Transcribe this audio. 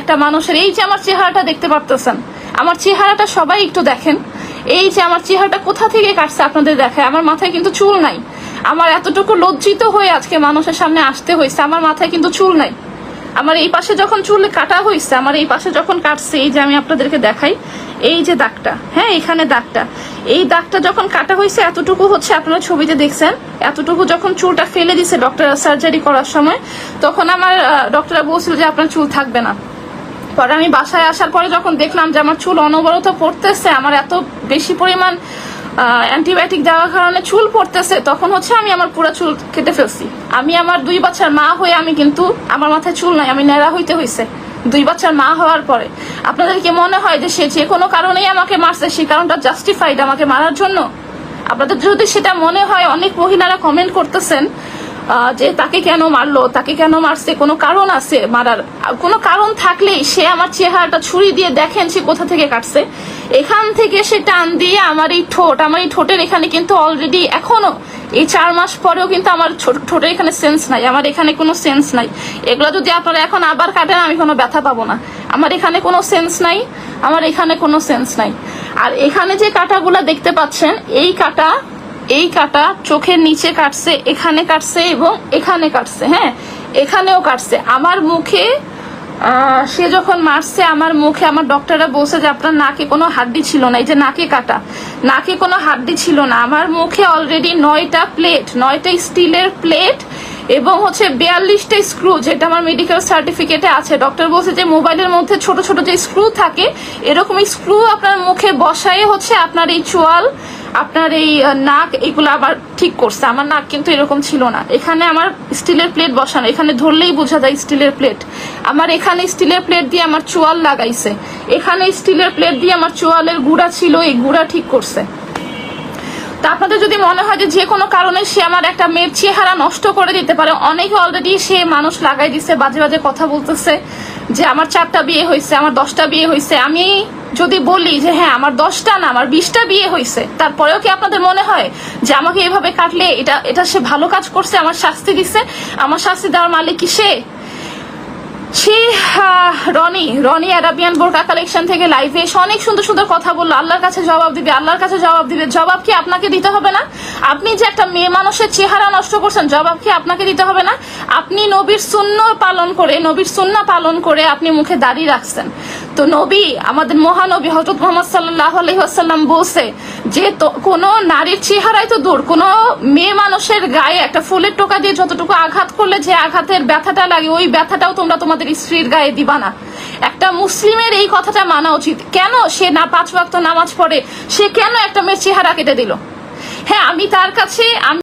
একটা মানুষের এই যে আমার চেহারাটা দেখতে পারতেছেন, আমার চেহারাটা সবাই একটু দেখেন। এই যে আমার চেহারাটা কোথা থেকে কাটছে আপনাদের দেখায়? আমার মাথায় কিন্তু চুল নাই। আমার এতটুকু লজ্জিত হয়ে আজকে মানুষের সামনে আসতে হয়েছে, আমার মাথায় কিন্তু চুল নাই। আমার এই পাশে যখন চুল কাটা হয়েছে, আমার এই পাশে যখন কাটছে, এই যে আমি আপনাদেরকে দেখাই, এই যে দাগটা হ্যাঁ এখানে দাগটা। এই দাগটা যখন কাটা হয়েছে, এতটুকু হচ্ছে আপনারা ছবিতে দেখছেন। এতটুকু যখন চুলটা ফেলে দিছে ডক্টর সার্জারি করার সময়, তখন আমার ডক্টররা বলছিল যে আপনার চুল থাকবে না। পরে আমি বাসায় আসার পরে যখন দেখলাম যে আমার চুল অনবরত পড়তেছে, আমার এত বেশি পরিমাণ অ্যান্টিবায়োটিক দেওয়ার কারণে চুল পড়তেছে, তখন হচ্ছে আমি আমার পুরো চুল কেটে ফেলছি। আমি আমার দুই বাচ্চার মা হয়ে আমি কিন্তু আমার মাথায় চুল নাই, আমি ন্যাড়া হইতে হয়েছে দুই বাচ্চার মা হওয়ার পরে। আপনাদের কি মনে হয় যে সে যে কোনো কারণেই আমাকে মারছে, সেই কারণটা জাস্টিফাইড আমাকে মারার জন্য? আপনাদের যদি সেটা মনে হয়, অনেক মহিলারা কমেন্ট করতেছেন যে তাকে কেন মারলো, তাকে কেন মারছে, কোনো কারণ আছে মারার? কোনো কারণ থাকলেই সে আমার চেহারাটা ছুরি দিয়ে দেখেন সে কোথা থেকে কাটছে। এখান থেকে সে টান দিয়ে আমার এই ঠোঁট, আমার এই ঠোঁটের এখানে কিন্তু অলরেডি এখনও, এই চার মাস পরেও কিন্তু আমার ঠোঁটের এখানে সেন্স নাই, আমার এখানে কোনো সেন্স নাই। এগুলো যদি আপনারা এখন আবার কাটেন, আমি কোনো ব্যথা পাবো না। আমার এখানে কোনো সেন্স নাই, আমার এখানে কোনো সেন্স নাই। আর এখানে যে কাটাগুলা দেখতে পাচ্ছেন, এই কাটা এই কাটা চোখের নিচে কাটছে, এখানে কাটছে এবং এখানে কাটছে হ্যাঁ? এখানেও কাটছে। আমার মুখে সে যখন মারছে, আমার মুখে আমার ডক্টররা বলছে যে আপনার নাকে কোনো হাড্ডি ছিল না, এই যে নাকে কাটা। নাকে কোনো হাড্ডি ছিল না। আমার মুখে অলরেডি নয়টা প্লেট নয়টা স্টিলের প্লেট এবং হচ্ছে বিয়াল্লিশটা স্ক্রু যেটা আমার মেডিকেল সার্টিফিকেটে আছে। ডক্টর বলছে যে মোবাইলের মধ্যে ছোট ছোট যে স্ক্রু থাকে, এরকম স্ক্রু আপনার মুখে বসায় হচ্ছে আপনার এই চোয়াল আপনার এই নাক, এগুলো আবার ঠিক করছে। আমার নাক কিন্তু এরকম ছিল না। এখানে আমার স্টিলের প্লেট বসানো। এখানে ধরলেই বোঝা যায় স্টিলের প্লেট। আমার এখানে স্টিলের প্লেট দিয়ে আমার চোয়াল লাগাইছে। এখানে স্টিলের প্লেট দিয়ে আমার চোয়ালের গুড়া ছিল, এই গুড়া ঠিক করছে। তা আপনাদের যদি মনে হয় যে যে কোনো কারণে সে আমার একটা মেয়ের চেহারা নষ্ট করে দিতে পারে, অনেকে অলরেডি সে মানুষ লাগাই দিছে, বাজে বাজে কথা বলতেছে যে আমার চারটা বিয়ে হয়েছে আমার দশটা বিয়ে হয়েছে আমি যদি বলি যে হ্যাঁ আমার দশটা না, আমার বিশটা বিয়ে হয়েছে তারপরেও কি আপনাদের মনে হয় যে আমাকে এভাবে কাটলে এটা এটা সে ভালো কাজ করছে, আমার শাস্তি দিছে? আমার শাস্তি দেওয়ার মালিক কি সে? সে রনি রনি অ্যারাবিয়ান বোরকা কালেকশন থেকে লাইভে এসে অনেক সুন্দর সুন্দর কথা বলল। আল্লাহর কাছে জবাব দিবে, আল্লাহর কাছে জবাব দিবে। জবাব কি আপনাকে দিতে হবে না? আপনি যে একটা মেয়ে মানুষের চেহারা নষ্ট করছেন, জবাব কি আপনাকে দিতে হবে না? আপনি নবীর শূন্য পালন করে, নবীর সুন্না পালন করে আপনি মুখে দাড়ি রাখছেন। তো নবী, আমাদের মহানবী হজরত মোহাম্মদ সাল্লাহ আলহিহাসাল্লাম বলছে যে কোনো নারীর চেহারাই তো দূর, কোনো মেয়ে মানুষের গায়ে একটা ফুলের টোকা দিয়ে যতটুকু আঘাত করলে যে আঘাতের ব্যথাটা লাগে, ওই ব্যথাটাও তোমরা তোমাদের স্ত্রীর গায়ে দিবা না। একটা মুসলিমের এই কথাটা মানা উচিত। কেন সে না পাঁচ ওয়াক্ত নামাজ পড়ে? সে কেন একটা মেয়ের চেহারা কেটে দিল? হ্যাঁ আমি তার কাছে আমি